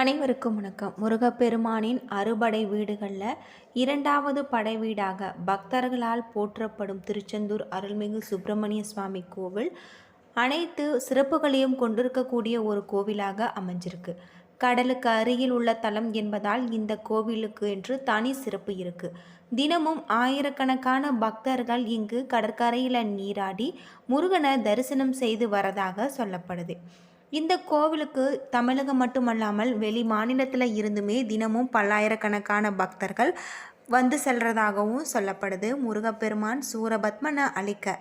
அனைவருக்கும் வணக்கம். முருகப்பெருமானின் அறுபடை வீடுகளில் இரண்டாவது படை வீடாக பக்தர்களால் போற்றப்படும் திருச்செந்தூர் அருள்மிகு சுப்பிரமணிய சுவாமி கோவில் அனைத்து சிறப்புகளையும் கொண்டிருக்கக்கூடிய ஒரு கோவிலாக அமைஞ்சிருக்கு. கடலுக்கு அருகில் உள்ள தலம் என்பதால் இந்த கோவிலுக்கு என்று தனி சிறப்பு இருக்கு. தினமும் ஆயிரக்கணக்கான பக்தர்கள் இங்கு கடற்கரையில் நீராடி முருகனை தரிசனம் செய்து வரதாக சொல்லப்படுது. இந்த கோவிலுக்கு தமிழகம் மட்டுமல்லாமல் வெளி மாநிலத்தில் இருந்துமே தினமும் பல்லாயிரக்கணக்கான பக்தர்கள் வந்து செல்றதாகவும் சொல்லப்படுது. முருகப்பெருமான் சூரபத்மனை அழிக்க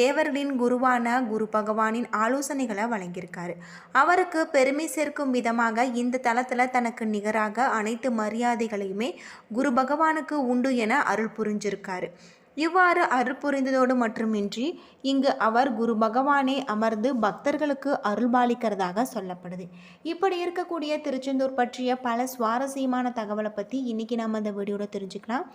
தேவர்களின் குருவான குரு பகவானின் ஆலோசனைகளை வழங்கியிருக்காரு. அவருக்கு பெருமை சேர்க்கும் விதமாக இந்த தளத்தில் தனக்கு நிகராக அனைத்து மரியாதைகளையுமே குரு பகவானுக்கு உண்டு என அருள் புரிஞ்சிருக்காரு. இவ்வாறு அருள் புரிந்ததோடு மட்டுமின்றி இங்கு அவர் குரு பகவானே அமர்ந்து பக்தர்களுக்கு அருள்பாலிக்கிறதாக சொல்லப்படுது. இப்படி இருக்கக்கூடிய திருச்செந்தூர் பற்றிய பல சுவாரஸ்யமான தகவலை பற்றி இன்றைக்கி நம்ம இந்த வீடியோவில் தெரிஞ்சுக்கலாம்.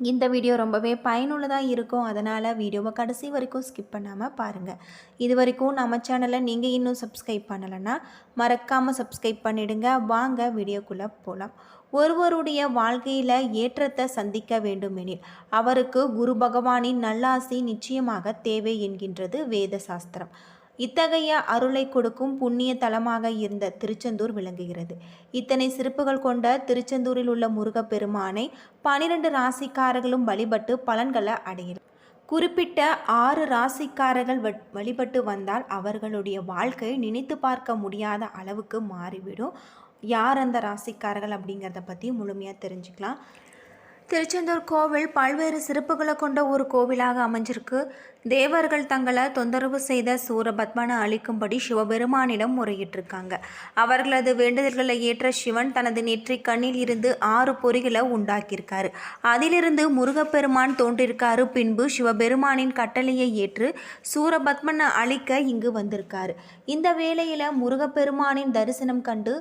இந்த வீடியோ ரொம்பவே பயனுள்ளதாக இருக்கும். அதனால் வீடியோவை கடைசி வரைக்கும் ஸ்கிப் பண்ணாமல் பாருங்கள் இது வரைக்கும் நம்ம சேனலை நீங்கள் இன்னும் சப்ஸ்கிரைப் பண்ணலைன்னா மறக்காமல் சப்ஸ்கிரைப் பண்ணிடுங்க. வாங்க வீடியோக்குள்ளே போகலாம் ஒருவருடைய வாழ்க்கையில் ஏற்றத்தை சந்திக்க வேண்டுமெனில் அவருக்கு குரு பகவானின் நல்லாசி நிச்சயமாக தேவை என்கின்றது வேத சாஸ்திரம் இத்தகைய அருளை கொடுக்கும் புண்ணிய தலமாக இருந்த திருச்செந்தூர் விளங்குகிறது. இத்தனை சிறப்புகள் கொண்ட திருச்செந்தூரில் உள்ள முருகப்பெருமானை பனிரெண்டு ராசிக்காரர்களும் வழிபட்டு பலன்களை அடைகிறார். குறிப்பிட்ட ஆறு ராசிக்காரர்கள் வழிபட்டு வந்தால் அவர்களுடைய வாழ்க்கை நினைத்து பார்க்க முடியாத அளவுக்கு மாறிவிடும். யார் அந்த ராசிக்காரர்கள் அப்படிங்கிறத பற்றி முழுமையாக தெரிஞ்சுக்கலாம். திருச்செந்தூர் கோவில் பல்வேறு சிறப்புகளை கொண்ட ஒரு கோவிலாக அமைஞ்சிருக்கு. தேவர்கள் தங்களை தொந்தரவு செய்த சூரபத்மனை அழிக்கும்படி சிவபெருமானிடம் முறையிட்டிருக்காங்க. அவர்களது வேண்டுதல்களை ஏற்ற சிவன் தனது நெற்றி கண்ணில் இருந்து ஆறு பொறிகளை உண்டாக்கியிருக்காரு. அதிலிருந்து முருகப்பெருமான் தோன்றியிருக்காரு பின்பு சிவபெருமானின் கட்டளையை ஏற்று சூரபத்மனை அழிக்க இங்கு வந்திருக்காரு. இந்த வேளையில் முருகப்பெருமானின் தரிசனம் கண்டு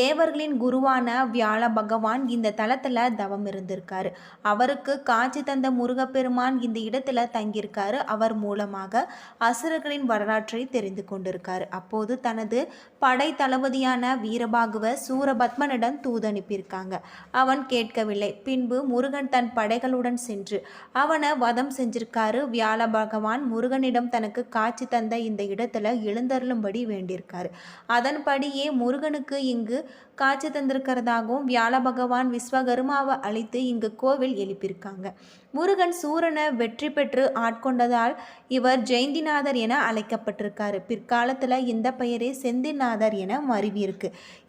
தேவர்களின் குருவான வியாழ பகவான் இந்த தலத்தில் தவம் இருந்திருக்காரு அவருக்கு காட்சி தந்த முருகப்பெருமான் இந்த இடத்துல தங்கியிருக்காரு. அவர் மூலமாக அசுரர்களின் வரலாற்றை தெரிந்து கொண்டிருக்காரு. அப்போது தனது படை தளபதியான வீரபாகுவ சூரபத்மனிடம் தூது அனுப்பியிருக்காங்க அவன் கேட்கவில்லை. பின்பு முருகன் தன் படைகளுடன் சென்று அவனை வதம் செஞ்சிருக்காரு. வியாழ பகவான் முருகனிடம் தனக்கு காட்சி தந்த இந்த இடத்துல எழுந்தருளும்படி வேண்டியிருக்காரு. அதன்படியே முருகனுக்கு இங்கு காட்சி தந்திருக்கிறதாகவும் வியாழ பகவான் விஸ்வகர்மாவை அழித்து இங்கு கோவில் எழுப்பியிருக்காங்க. முருகன் சூரனை வெற்றி பெற்று ஆட்கொண்டதால் இவர் ஜெயந்திநாதர் என அழைக்கப்பட்டிருக்காரு. பிற்காலத்தில் இந்த பெயரே செந்திநாதர் என மருவியிருக்கு.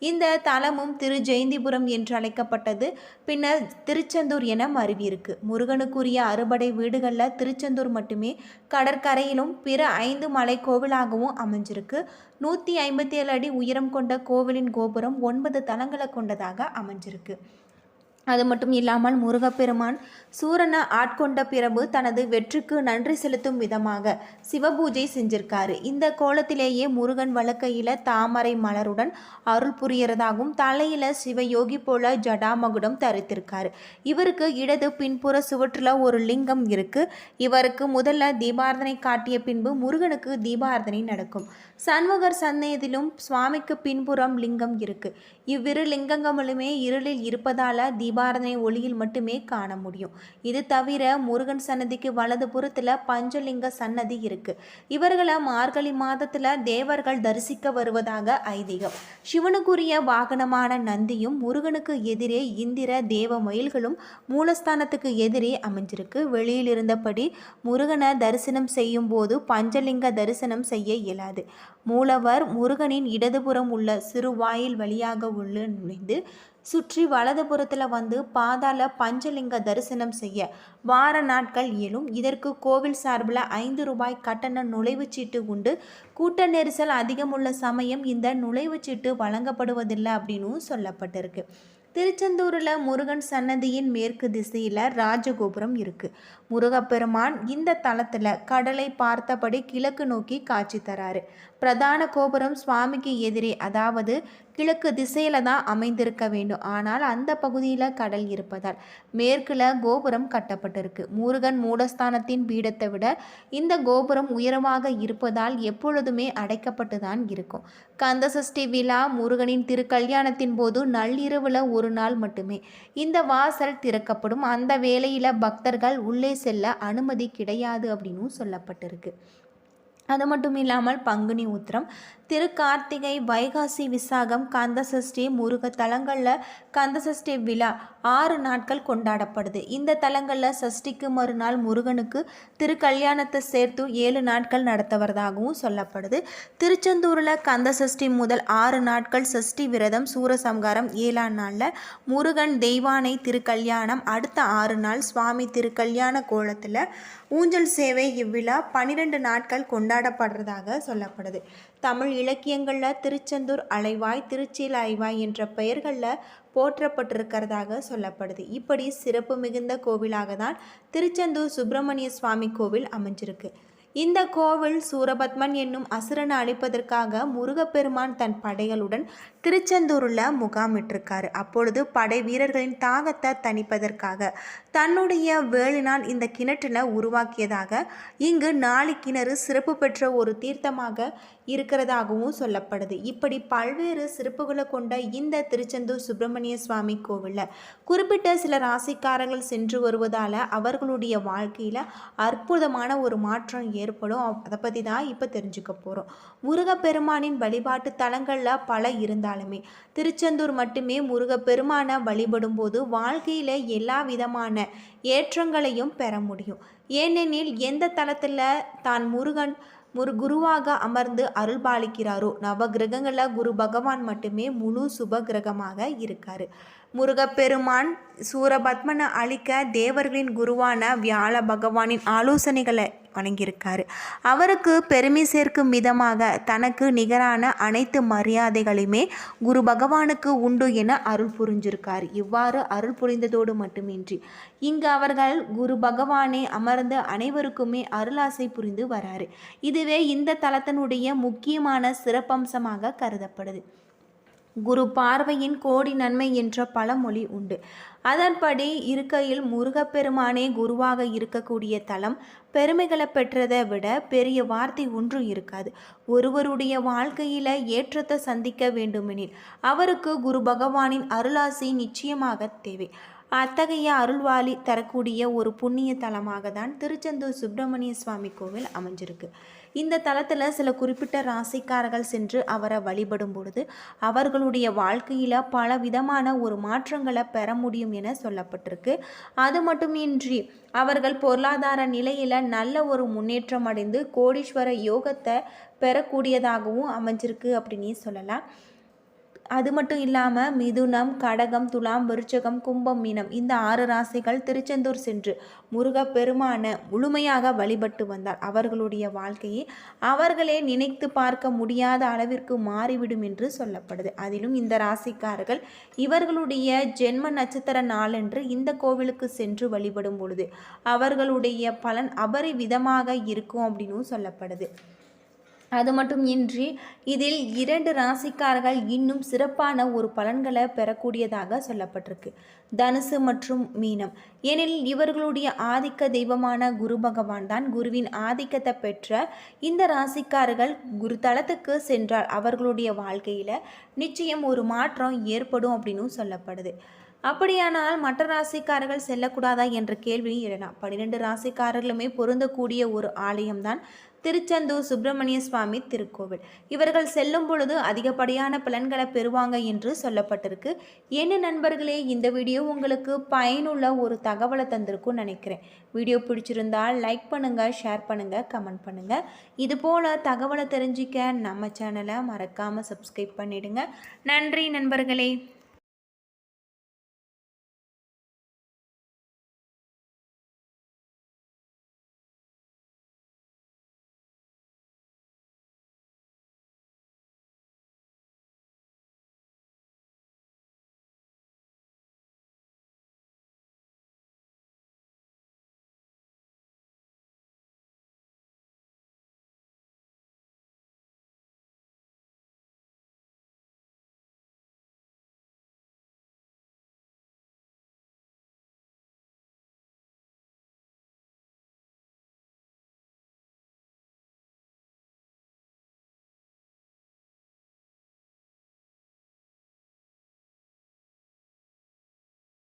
இந்த தலமும் திரு ஜெயந்திபுரம் என்று அழைக்கப்பட்டது பின்னர் திருச்செந்தூர் என மருவியிருக்கு. முருகனுக்குரிய அறுபடை வீடுகளில் திருச்செந்தூர் மட்டுமே கடற்கரையிலும் பிற ஐந்து மலை கோவிலாகவும் அமைஞ்சிருக்கு. நூற்றி ஐம்பத்தி ஏழு அடி உயரம் கொண்ட கோவிலின் கோபுரம் ஒன்பது தலங்களை கொண்டதாக அமைஞ்சிருக்கு. அது மட்டும் இல்லாமல் முருகப்பெருமான் சூரனை ஆட்கொண்ட பிறகு தனது வெற்றிக்கு நன்றி செலுத்தும் விதமாக சிவபூஜை செஞ்சிருக்காரு. இந்த கோலத்திலேயே முருகன் வழக்கையில் தாமரை மலருடன் அருள் புரியறதாகவும் தலையில் சிவயோகி போல ஜடாமகுடம் தரித்திருக்காரு. இவருக்கு இடது பின்புற சுவற்றில் ஒரு லிங்கம் இருக்கு. இவருக்கு முதல்ல தீபாரதனை காட்டிய பின்பு முருகனுக்கு தீபாரதனை நடக்கும். சண்முகர் சன்னதியிலும் சுவாமிக்கு பின்புறம் லிங்கம் இருக்கு. இவ்விரு லிங்கங்களுமே இருளில் இருப்பதால தீபாரதனை ஒளியில் மட்டுமே காண முடியும். இது தவிர முருகன் சன்னதிக்கு வலது புறத்தில் பஞ்சலிங்க சன்னதி இருக்கு. இவர்களை மார்கழி மாதத்தில் தேவர்கள் தரிசிக்க வருவதாக ஐதீகம். சிவனுக்குரிய வாகனமான நந்தியும் முருகனுக்கு எதிரே இந்திர தேவ மயில்களும் மூலஸ்தானத்துக்கு எதிரே அமைஞ்சிருக்கு. வெளியில் இருந்தபடி முருகனை தரிசனம் செய்யும் போது பஞ்சலிங்க தரிசனம் செய்ய இயலாது. மூலவர் முருகனின் இடதுபுறம் உள்ள சிறுவாயில் வழியாக உள்ள நுழைந்து சுற்றி வலதுபுறத்தில் வந்து பாதாள பஞ்சலிங்க தரிசனம் செய்ய. வார நாட்கள் இயலும். இதற்கு கோவில் சார்பில் ஐந்து ரூபாய் கட்டண நுழைவுச்சீட்டு உண்டு. கூட்ட நெரிசல் அதிகமுள்ள சமயம் இந்த நுழைவுச்சீட்டு வழங்கப்படுவதில்லை அப்படின்னும் சொல்லப்பட்டிருக்கு. திருச்செந்தூரில் முருகன் சன்னதியின் மேற்கு திசையில் ராஜகோபுரம் இருக்குது முருகப்பெருமான் இந்த தளத்தில் கடலை பார்த்தபடி கிழக்கு நோக்கி காட்சி தராரு. பிரதான கோபுரம் சுவாமிக்கு எதிரே அதாவது கிழக்கு திசையில தான் அமைந்திருக்க வேண்டும். ஆனால் அந்த பகுதியில் கடல் இருப்பதால் மேற்குல கோபுரம் கட்டப்பட்டிருக்கு. முருகன் மூடஸ்தானத்தின் பீடத்தை விட இந்த கோபுரம் உயரமாக இருப்பதால் எப்பொழுதுமே அடைக்கப்பட்டு தான் இருக்கும். கந்தசஷ்டி விழா முருகனின் திருக்கல்யாணத்தின் போது நள்ளிரவுல ஒரு நாள் மட்டுமே இந்த வாசல் திறக்கப்படும். அந்த வேளையில் பக்தர்கள் உள்ளே செல்ல அனுமதி கிடையாது அப்படின்னு சொல்லப்பட்டிருக்கு. அது மட்டும் இல்லாமல் பங்குனி உத்திரம் திருக்கார்த்திகை வைகாசி விசாகம் கந்தசஷ்டி முருக தலங்களில் கந்தசஷ்டி விழா ஆறு நாட்கள் கொண்டாடப்படுது. இந்த தலங்களில் சஷ்டிக்கு மறுநாள் முருகனுக்கு திருக்கல்யாணத்தை சேர்த்து ஏழு நாட்கள் நடத்துவதாகவும் சொல்லப்படுது. திருச்செந்தூரில் கந்தசஷ்டி முதல் ஆறு நாட்கள் சஷ்டி விரதம் சூரசம்காரம். ஏழாம் நாளில் முருகன் தெய்வானை திருக்கல்யாணம். அடுத்த ஆறு நாள் சுவாமி திருக்கல்யாண கோலத்தில் ஊஞ்சல் சேவை இவ்விழா பன்னிரெண்டு நாட்கள் கொண்டாடப்படுறதாக சொல்லப்படுது. தமிழ் இலக்கியங்களில் திருச்செந்தூர் அலைவாய் திருச்சியில் அலைவாய் என்ற பெயர்களில் போற்றப்பட்டிருக்கிறதாக சொல்லப்படுது. இப்படி சிறப்பு மிகுந்த கோவிலாக தான் திருச்செந்தூர் சுப்பிரமணிய சுவாமி கோவில் அமைஞ்சிருக்கு. இந்த கோவில் சூரபத்மன் என்னும் அசுரனை அழிப்பதற்காக முருகப்பெருமான் தன் படைகளுடன் திருச்செந்தூரில் முகாமிட்டிருக்காரு. அப்பொழுது படை வீரர்களின் தாகத்தை தணிப்பதற்காக தன்னுடைய வேலினால் இந்த கிணற்றினை உருவாக்கியதாக இங்கு நாலு கிணறு சிறப்பு பெற்ற ஒரு தீர்த்தமாக இருக்கிறதாகவும் சொல்லப்படுது. இப்படி பல்வேறு சிறப்புகளை கொண்ட இந்த திருச்செந்தூர் சுப்பிரமணிய சுவாமி கோவிலில் குறிப்பிட்ட சில ராசிக்காரர்கள் சென்று வருவதால் அவர்களுடைய வாழ்க்கையில் அற்புதமான ஒரு மாற்றம் ஏற்படும். அதை பற்றி தான் இப்போ தெரிஞ்சுக்க போகிறோம் முருகப்பெருமானின் வழிபாட்டு தலங்களில் பல இருந்தாலுமே திருச்செந்தூர் மட்டுமே முருகப்பெருமானை வழிபடும் போது வாழ்க்கையில் எல்லா விதமான ஏற்றங்களையும் பெற முடியும். ஏனெனில் எந்த தளத்தில் தான் முருகன் முரு குருவாக அமர்ந்து அருள்பாலிக்கிறாரோ நவ கிரகங்களில் குரு பகவான் மட்டுமே முழு சுப கிரகமாக இருக்கார். முருகப்பெருமான் சூரபத்மனை அழிக்க தேவர்களின் குருவான வியாழ பகவானின் ஆலோசனைகளை வணங்கியிருக்காரு. அவருக்கு பெருமை சேர்க்கும் விதமாக தனக்கு நிகரான அனைத்து மரியாதைகளையுமே குரு பகவானுக்கு உண்டு என அருள் புரிஞ்சிருக்கார். இவ்வாறு அருள் புரிந்ததோடு மட்டுமின்றி இங்கு அவர்கள் குரு பகவானே அமர்ந்து அனைவருக்குமே அருளாசை புரிந்து வராரு. இதுவே இந்த தலத்தினுடைய முக்கியமான சிறப்பம்சமாக கருதப்படுது. குரு பார்வையின் கோடி நன்மை என்ற பழமொழி உண்டு. அதன்படி இருக்கையில் முருகப்பெருமானே குருவாக இருக்கக்கூடிய தலம் பெருமைகளை பெற்றதை விட பெரிய வார்த்தை ஒன்றும் இருக்காது. ஒருவருடைய வாழ்க்கையில் ஏற்றத்தை சந்திக்க வேண்டுமெனில் அவருக்கு குரு பகவானின் அருளாசி நிச்சயமாக தேவை. அத்தகைய அருள்வாளி தரக்கூடிய ஒரு புண்ணிய தலமாக தான் திருச்செந்தூர் சுப்பிரமணிய சுவாமி கோவில் அமைஞ்சிருக்கு. இந்த தலத்தில் சில குறிப்பிட்ட ராசிக்காரர்கள் சென்று அவரை வழிபடும் பொழுது அவர்களுடைய வாழ்க்கையில் பல விதமான ஒரு மாற்றங்களை பெற முடியும் என சொல்லப்பட்டிருக்கு. அது மட்டுமின்றி அவர்கள் பொருளாதார நிலையில் நல்ல ஒரு முன்னேற்றம் அடைந்து கோடீஸ்வர யோகத்தை பெறக்கூடியதாகவும் அமைஞ்சிருக்கு அப்படின்னு சொல்லலாம். அது மட்டும் இல்லாமல் மிதுனம் கடகம் துலாம் விருச்சகம் கும்பம் மீனம் இந்த ஆறு ராசிகள் திருச்செந்தூர் சென்று முருகப்பெருமான முழுமையாக வழிபட்டு வந்தார். அவர்களுடைய வாழ்க்கையை அவர்களே நினைத்து பார்க்க முடியாத அளவிற்கு மாறிவிடும் என்று சொல்லப்படுது. அதிலும் இந்த ராசிக்காரர்கள் இவர்களுடைய ஜென்ம நட்சத்திர நாளன்று இந்த கோவிலுக்கு சென்று வழிபடும் பொழுது அவர்களுடைய பலன் அபரிவிதமாக இருக்கும் அப்படின்னு சொல்லப்படுது. அது மட்டும் இன்றி இதில் இரண்டு ராசிக்காரர்கள் இன்னும் சிறப்பான ஒரு பலன்களை பெறக்கூடியதாக சொல்லப்பட்டிருக்கு. தனுசு மற்றும் மீனம். ஏனெனில் இவர்களுடைய ஆதிக்க தெய்வமான குரு பகவான் தான் குருவின் ஆதிக்கத்தை பெற்ற இந்த ராசிக்காரர்கள் குரு தளத்துக்கு சென்றால் அவர்களுடைய வாழ்க்கையில் நிச்சயம் ஒரு மாற்றம் ஏற்படும் அப்படின்னு சொல்லப்படுது. அப்படியானால் மற்ற ராசிக்காரர்கள் செல்லக்கூடாதா என்ற கேள்வி எழலாம் பன்னிரெண்டு ராசிக்காரர்களுமே பொருந்தக்கூடிய ஒரு ஆலயம்தான் திருச்செந்தூர் சுப்பிரமணிய சுவாமி திருக்கோவில். இவர்கள் செல்லும் பொழுது அதிகப்படியான பலன்களை பெறுவாங்க என்று சொல்லப்பட்டிருக்கு. என்ன நண்பர்களே இந்த வீடியோ உங்களுக்கு பயனுள்ள ஒரு தகவலை தந்திருக்கும் நினைக்கிறேன். வீடியோ பிடிச்சிருந்தால் லைக் பண்ணுங்கள் ஷேர் பண்ணுங்கள் கமெண்ட் பண்ணுங்கள் இது போல் தகவலை தெரிஞ்சிக்க நம்ம சேனலை மறக்காமல் சப்ஸ்கிரைப் பண்ணிடுங்க. நன்றி நண்பர்களே.